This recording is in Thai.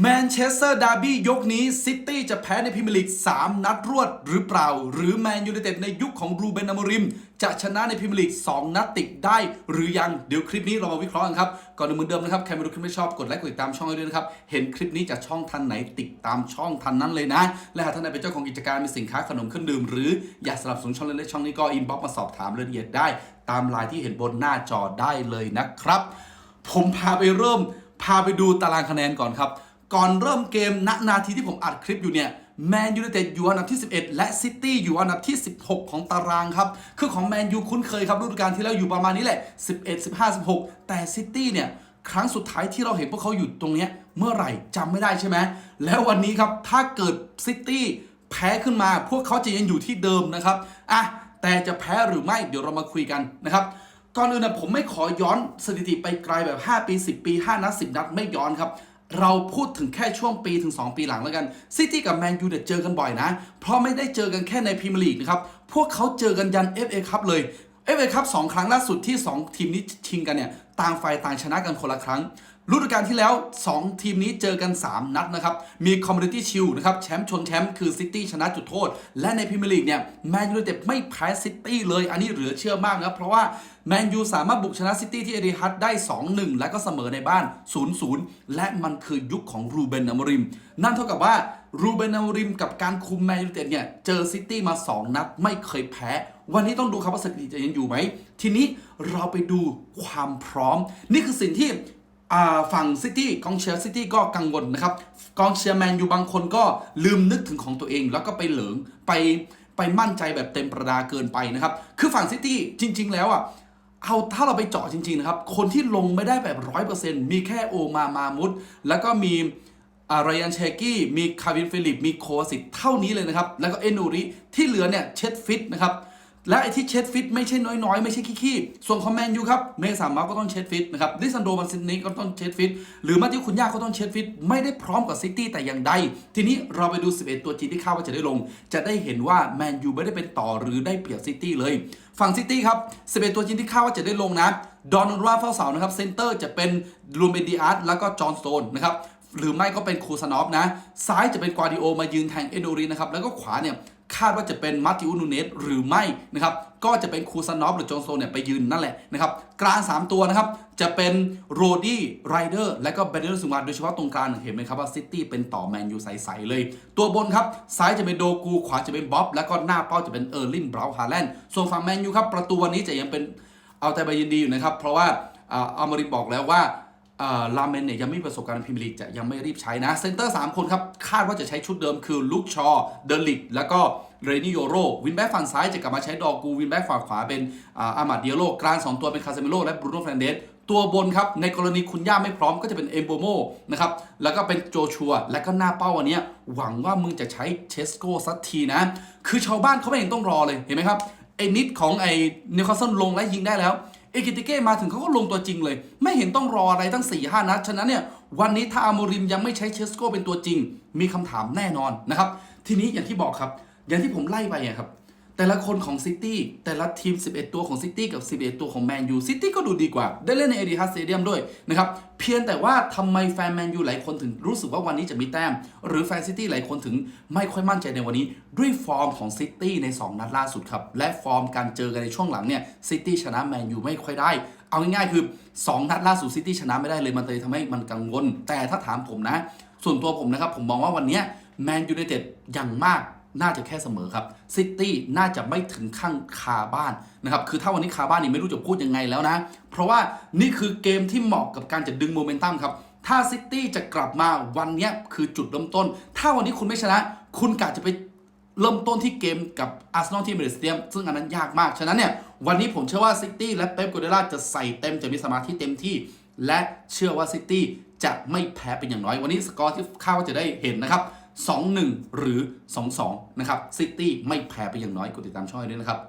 แมนเชสเตอร์ดาร์บี้ยกนี้ซิตี้จะแพ้ในพรีเมียร์ลีก 3 นัดรวดหรือเปล่า หรือแมนยูไนเต็ดในยุคของรูเบนอามริม จะชนะในพรีเมียร์ลีก 2 นัดติดได้ หรือยัง เดี๋ยวคลิปนี้เรามาวิเคราะห์กันครับ ก่อนอื่นเหมือนเดิมนะครับ ใครไม่ดูคลิปไม่ชอบ กดไลค์กดติดตามช่องให้ด้วยนะครับ เห็นคลิปนี้จากช่องทันไหนติดตามช่องทันนั้นเลยนะ และหากท่านใดเป็นเจ้าของกิจการมีสินค้าขนมเครื่องดื่มหรืออยากสนับสนุนช่องเล็กๆช่องนี้ก็อินบ็อกซ์มาสอบถามรายละเอียดได้ ตามไลน์ที่เห็นบนหน้าจอได้เลยนะครับ ผมพาไปเริ่ม พาไปดูตารางคะแนนก่อนครับ ก่อนเริ่มเกมณนาทีที่ผมอัดคลิปอยู่เนี่ยแมนยูไนเต็ดอยู่อันดับที่ 11 และซิตี้อยู่อันดับที่ 16 ของตารางครับ คือของแมนยูคุ้นเคยครับฤดูกาลที่แล้วอยู่ประมาณนี้แหละ 11 15 16 แต่ซิตี้เนี่ย ครั้งสุดท้ายที่เราเห็นพวกเขาอยู่ตรงเนี้ยเมื่อไหร่จำไม่ได้ใช่ไหม แล้ววันนี้ครับ ถ้าเกิดซิตี้แพ้ขึ้นมา พวกเขาจะยังอยู่ที่เดิมนะครับอะแต่จะแพ้หรือไม่เดี๋ยวเรามาคุยกันนะครับก่อนอื่นนะผมไม่ขอย้อนสถิติไปไกลแบบ 5 ปี 10 ปี 5 นัด 10 นัดไม่ย้อนครับ เราพูดถึงแค่ช่วงปีถึง 2 ปีหลังแล้วกันซิตี้กับแมนยูเนี่ยเจอกันบ่อยนะ เพราะไม่ได้เจอกันแค่ในพรีเมียร์ลีกนะครับ พวกเขาเจอกันยัน FA ครับเลย FA คัพ2ครั้งล่าสุดที่ 2 ทีมนี้ชิงกันเนี่ยต่างฝ่ายต่างชนะกันคนละครั้งฤดูกาลที่แล้ว 2 ทีมนี้เจอกัน 3 นัดนะครับ มีคอมมูนิตี้ชิลนะครับแชมป์ชนแชมป์คือซิตี้ชนะจุดโทษ และในพรีเมียร์ลีกเนี่ยแมนยูเต็ดไม่แพ้ซิตี้เลย อันนี้เหลือเชื่อมากนะครับ เพราะว่าแมนยูสามารถบุกชนะซิตี้ที่เอริฮัตได้ 2-1 และก็เสมอในบ้าน 0-0 และมันคือยุคของรูเบนอมริม นั่นเท่ากับว่า รูเบนอมริมกับการคุมแมนยูเต็ดเนี่ยเจอซิตี้มา 2 นัดไม่เคยแพ้ วันนี้ต้องดูครับว่าสถิติจะยังอยู่ไหม ทีนี้เราไปดูความพร้อม นี่คือสิ่งที่ฝั่งซิตี้กองเชียร์ซิตี้ก็กังวลนะครับกองเชียร์แมนยูบางคนก็ลืมนึกถึงของตัวเอง แล้วก็ไปเหลิงไปไปมั่นใจแบบเต็มประดาเกินไปนะครับ คือฝั่งซิตี้จริง ๆ แล้วอะเอาถ้าเราไปเจาะจริง ๆ นะครับ คนที่ลงไม่ได้แบบร้อยเปอร์เซ็นต์มีแค่โอมามามุดแล้วก็มีารยันเชกี้มีคาวินฟิลิป มีโคสิตเท่านี้เลยนะครับ แล้วก็เอนูริที่เหลือเนี่ยเช็ดฟิตนะครับและไอ้ที่เช็ดฟิตไม่ใช่น้อยๆ ไม่ใช่ขี้ๆส่วนคอมแมนยูครับเมสามาก็ต้องเช็ดฟิตนะครับดิซันโดมันซินนี้ก็ต้องเช็ดฟิตหรือมาที่คุณย่าก็ต้องเช็ดฟิตไม่ได้พร้อมกับซิตี้แต่อย่างใด ทีนี้เราไปดู 11 ตัวจริงที่คาดว่าจะได้ลง จะได้เห็นว่าแมนยูไม่ได้เป็นต่อหรือได้เปรียบซิตี้เลย ฝั่งซิตี้ครับ 11 ตัวจริงที่คาดว่าจะได้ลงนะดอนนราเฝ้าเสานะครับเซนเตอร์จะเป็นลูเมดิอาร์ตแล้วก็จอห์นสโตนนะครับ หรือไม่ก็เป็นคูซานอฟนะ ซ้ายจะเป็นกวาดิโอมายืนแทงเอโดรีนะครับ แล้วก็ขวาเนี่ยคาดว่าจะเป็นมาติอุนูเนสหรือไม่นะครับ ก็จะเป็นคูซานอฟหรือจอห์นโตนเนี่ยไปยืนนั่นแหละนะครับ กลาง 3 ตัวนะครับ จะเป็นโรดี้ไรเดอร์และก็เบนเดอร์สุมาโดยเฉพาะตรงกลางเห็นไหมครับว่าซิตี้เป็นต่อแมนยูใสๆเลย ตัวบนครับ ซ้ายจะเป็นโดกู ขวาจะเป็นบ๊อบ แล้วก็หน้าเป้าจะเป็นเออร์ลินบราวน์ฮาแลนด์ส่วนฝั่งแมนยูครับประตูวันนี้จะยังเป็นเอาแต่ใบยินดีอยู่นะครับ เพราะว่าอ่าอัลมารินบอกแล้วว่า อ่าลาเมนเนี่ยยังไม่มีประสบการณ์พรีเมียร์ลีกจะยังไม่รีบใช้นะ เซนเตอร์ 3 คนครับ คาดว่าจะใช้ชุดเดิมคือลุคชอเดลิกแล้วก็เรนิโยโรวินแบ็กฝั่งซ้ายจะกลับมาใช้ดอกู วินแบ็กฝั่งขวาเป็นอ่าอามาดเดียโลกลาง 2 ตัวเป็นคาเซมิโลและบรูโน่เฟรนเดสตัวบนครับ ในกรณีคุณย่าไม่พร้อมก็จะเป็นเอมโบโมนะครับ แล้วก็เป็นโจชัว และก็หน้าเป้าวันเนี้ยหวังว่ามึงจะใช้เชสโกสักทีนะ คือชาวบ้านเขาไม่เห็นต้องรอเลยเห็นไหมครับไอ้นิดของไอ้นิวคาสเซิลลงและยิงได้แล้ว เอกิติเก้มาถึงเขาก็ลงตัวจริงเลย ไม่เห็นต้องรออะไรตั้ง4ี่ห้านัด ฉะนั้นเนี่ยวันนี้ถ้าอาโมริมยังไม่ใช้เชสโก้เป็นตัวจริง มีคำถามแน่นอนนะครับ ทีนี้อย่างที่บอกครับ อย่างที่ผมไล่ไปอะครับ แต่ละคนของซิตี้แต่ละทีม 11 ตัวของซิตี้กับ 11 ตัวของแมนยูซิตี้ก็ดูดีกว่า ได้เล่นในเอ i ิฮัสเตเดียมด้วยนะครับ เพียงแต่ว่าทำไมแฟนแมนยูหลายคนถึงรู้สึกว่าวันนี้จะมีแต้ม หรือแฟนซิตี้หลายคนถึงไม่ค่อยมั่นใจในวันนี้ ด้วยฟอร์มของซิตี้ใน 2 นัดล่าสุดครับ และฟอร์มการเจอกันในช่วงหลังเนี่ยซิตี้ชนะแมนยูไม่ค่อยได้ เอาง่ายๆคือ 2 นัดล่าสุดซิตี้ชนะไม่ได้เลยมันเลยทำให้มันกังวล แต่ถ้าถามผมนะ ส่วนตัวผมนะครับผมมองว่าวันนี้แมนยูไนเต็ดอย่างมาก น่าจะแค่เสมอครับซิตี้น่าจะไม่ถึงขั้นคาบ้านนะครับคือถ้าวันนี้คาบ้านนี่ไม่รู้จะพูดยังไงแล้วนะ เพราะว่านี่คือเกมที่เหมาะกับการจะดึงโมเมนตัมครับถ้าซิตี้จะกลับมาวันนี้คือจุดเริ่มต้น ถ้าวันนี้คุณไม่ชนะ คุณกะจะไปเริ่มต้นที่เกมกับอาร์เซนอลที่เมริสเตียม ซึ่งอันนั้นยากมาก ฉะนั้นเนี่ย วันนี้ผมเชื่อว่าซิตี้และเป๊ปกัวเดล่าจะใส่เต็มจะมีสมาธิเต็มที่ และเชื่อว่าซิตี้จะไม่แพ้เป็นอย่างน้อย วันนี้สกอร์ที่คาดว่าจะได้เห็นนะครับ 2-1 หรือ 2-2 นะครับซิตี้ไม่แพ้ไปอย่างน้อยกดติดตามช่องด้วยนะครับ